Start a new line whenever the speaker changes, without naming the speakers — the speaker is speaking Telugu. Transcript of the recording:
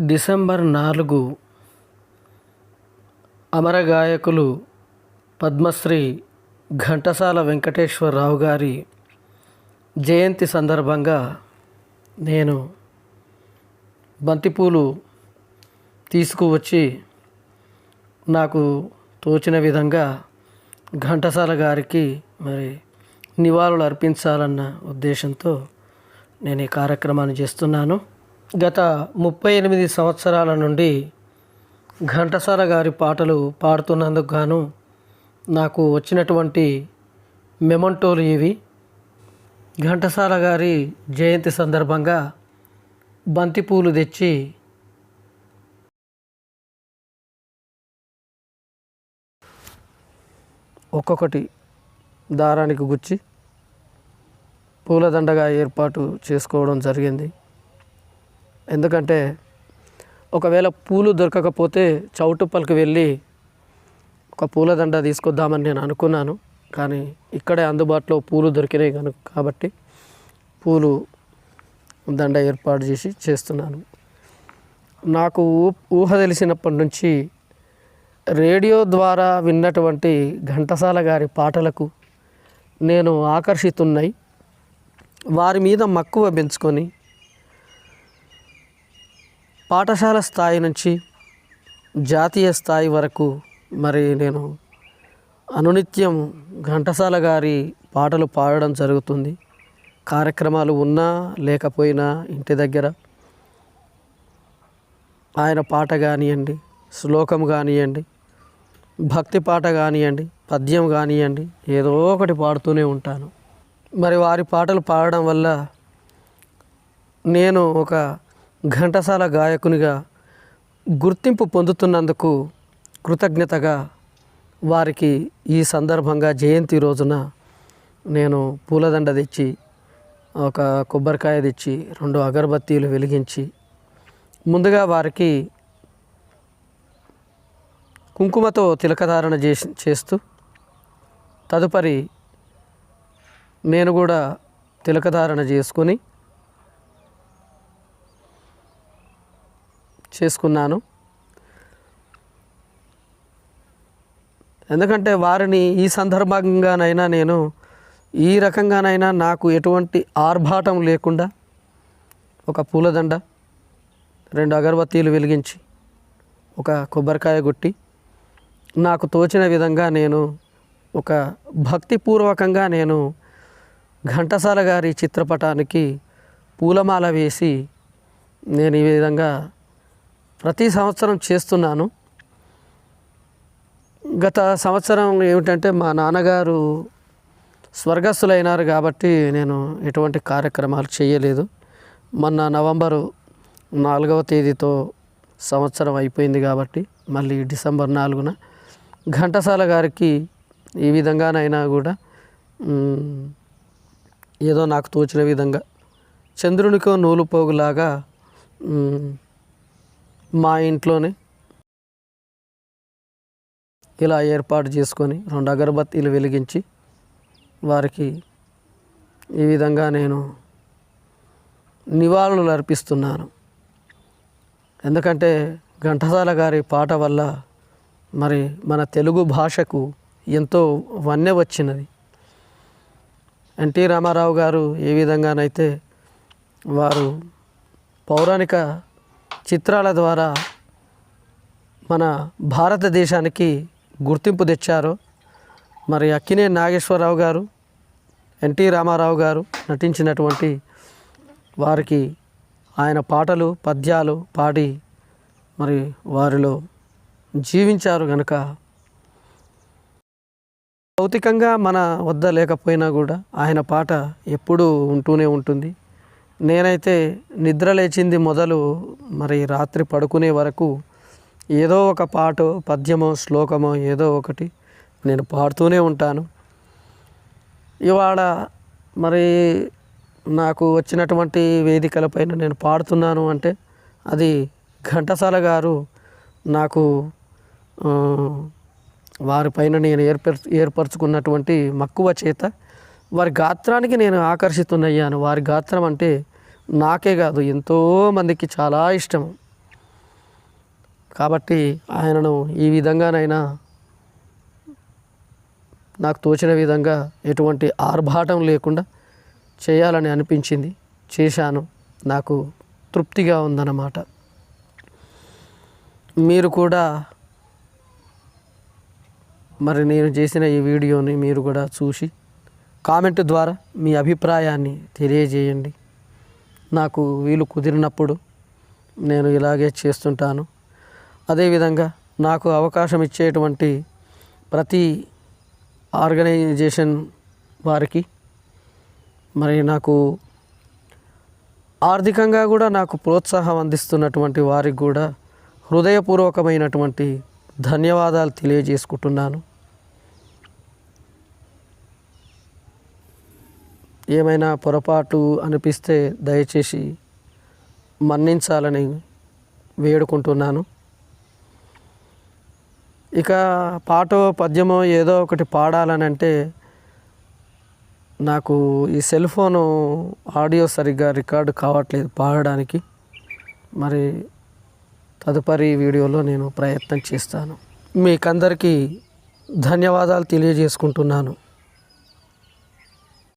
డిసెంబర్ నాలుగు అమర గాయకులు పద్మశ్రీ ఘంటసాల వెంకటేశ్వరరావు గారి జయంతి సందర్భంగా నేను బంతిపూలు తీసుకువచ్చి నాకు తోచిన విధంగా ఘంటసాల గారికి మరి నివాళులు అర్పించాలన్న ఉద్దేశంతో నేను ఈ కార్యక్రమాన్ని చేస్తున్నాను. గత ముప్పై ఎనిమిది సంవత్సరాల నుండి ఘంటసాల గారి పాటలు పాడుతున్నందుకు గాను నాకు వచ్చినటువంటి మెమంటోలు ఇవి. ఘంటసాల గారి జయంతి సందర్భంగా బంతిపూలు తెచ్చి ఒక్కొక్కటి దారానికి గుచ్చి పూలదండగా ఏర్పాటు చేసుకోవడం జరిగింది. ఎందుకంటే ఒకవేళ పూలు దొరకకపోతే చౌటుప్పల్కి వెళ్ళి ఒక పూలదండ తీసుకొద్దామని నేను అనుకున్నాను. కానీ ఇక్కడే అందుబాటులో పూలు దొరికినాయి కనుక కాబట్టి పూలు దండ ఏర్పాటు చేసి చేస్తున్నాను. నాకు ఊహ తెలిసినప్పటి నుంచి రేడియో ద్వారా విన్నటువంటి ఘంటసాల గారి పాటలకు నేను ఆకర్షితున్నాయి వారి మీద మక్కువ పెంచుకొని పాఠశాల స్థాయి నుంచి జాతీయ స్థాయి వరకు మరి నేను అనునిత్యం ఘంటసాల గారి పాటలు పాడడం జరుగుతుంది. కార్యక్రమాలు ఉన్నా లేకపోయినా ఇంటి దగ్గర. ఆయన పాట కానివ్వండి శ్లోకం కానివ్వండి భక్తి పాట కానివ్వండి పద్యం కానివ్వండి ఏదో ఒకటి పాడుతూనే ఉంటాను. మరి వారి పాటలు పాడడం వల్ల నేను ఒక ఘంటసాల గాయకునిగా గుర్తింపు పొందుతున్నందుకు కృతజ్ఞతగా వారికి ఈ సందర్భంగా జయంతి రోజున నేను పూలదండ తెచ్చి ఒక కొబ్బరికాయ తెచ్చి రెండు అగరబత్తీలు వెలిగించి ముందుగా వారికి కుంకుమతో తిలకధారణ చేసి చేస్తూ తదుపరి నేను కూడా తిలకధారణ చేసుకొని చేసుకున్నాను. ఎందుకంటే వారిని ఈ సందర్భంగానైనా నేను ఈ రకంగానైనా నాకు ఎటువంటి ఆర్భాటం లేకుండా ఒక పూలదండ రెండు అగరబత్తీలు వెలిగించి ఒక కొబ్బరికాయ కొట్టి నాకు తోచిన విధంగా నేను ఒక భక్తిపూర్వకంగా నేను ఘంటసాల గారి చిత్రపటానికి పూలమాల వేసి నేను ఈ విధంగా ప్రతి సంవత్సరం చేస్తున్నాను. గత సంవత్సరం ఏమిటంటే మా నాన్నగారు స్వర్గస్థులైనారు కాబట్టి నేను ఎటువంటి కార్యక్రమాలు చేయలేదు. మొన్న నవంబరు నాలుగవ తేదీతో సంవత్సరం అయిపోయింది కాబట్టి మళ్ళీ డిసెంబర్ నాలుగున ఘంటసాల గారికి ఈ విధంగానైనా కూడా ఏదో నాకు తోచిన విధంగా చంద్రునికో నూలు పోగులాగా మా ఇంట్లోనే ఇలా ఏర్పాటు చేసుకొని రెండు అగరబత్తీలు వెలిగించి వారికి ఈ విధంగా నేను నివాళులు అర్పిస్తున్నాను. ఎందుకంటే ఘంటసాల గారి పాట వల్ల మరి మన తెలుగు భాషకు ఎంతో వన్నె వచ్చినది. ఎన్టీ రామారావు గారు ఏ విధంగానైతే వారు పౌరాణిక చిత్రాల ద్వారా మన భారతదేశానికి గుర్తింపు తెచ్చారో మరి అక్కినే నాగేశ్వరరావు గారు ఎన్టీ రామారావు గారు నటించినటువంటి వారికి ఆయన పాటలు పద్యాలు పాడి మరి వారిలో జీవించారు కనుక భౌతికంగా మన వద్ద లేకపోయినా కూడా ఆయన పాట ఎప్పుడూ ఉంటూనే ఉంటుంది. నేనైతే నిద్ర లేచింది మొదలు మరి రాత్రి పడుకునే వరకు ఏదో ఒక పాటో పద్యమో శ్లోకమో ఏదో ఒకటి నేను పాడుతూనే ఉంటాను. ఇవాళ మరి నాకు వచ్చినటువంటి వేదికలపైన నేను పాడుతున్నాను అంటే అది ఘంటసాల గారు నాకు వారిపైన నేను ఏర్పర్ ఏర్పరచుకున్నటువంటి మక్కువ చేత వారి గాత్రానికి నేను ఆకర్షితున్నయ్యాను వారి గాత్రం అంటే నాకే కాదు ఎంతో మందికి చాలా ఇష్టం కాబట్టి ఆయనను ఈ విధంగానైనా నాకు తోచిన విధంగా ఎటువంటి ఆర్భాటం లేకుండా చేయాలని అనిపించింది చేశాను. నాకు తృప్తిగా ఉందన్నమాట. మీరు కూడా మరి నేను చేసిన ఈ వీడియోని మీరు కూడా చూసి కామెంట్ ద్వారా మీ అభిప్రాయాన్ని తెలియజేయండి. నాకు వీలు కుదిరినప్పుడు నేను ఇలాగే చేస్తుంటాను. అదేవిధంగా నాకు అవకాశం ఇచ్చేటువంటి ప్రతి ఆర్గనైజేషన్ వారికి మరి నాకు ఆర్థికంగా కూడా నాకు ప్రోత్సాహం అందిస్తున్నటువంటి వారికి కూడా హృదయపూర్వకమైనటువంటి ధన్యవాదాలు తెలియజేసుకుంటున్నాను. ఏమైనా పొరపాటు అనిపిస్తే దయచేసి మన్నించాలని వేడుకుంటున్నాను. ఇక పాటో పద్యమో ఏదో ఒకటి పాడాలని అంటే నాకు ఈ సెల్ ఫోను ఆడియో సరిగ్గా రికార్డు కావట్లేదు పాడడానికి. మరి తదుపరి వీడియోలో నేను ప్రయత్నం చేస్తాను. మీకందరికీ ధన్యవాదాలు తెలియజేసుకుంటున్నాను.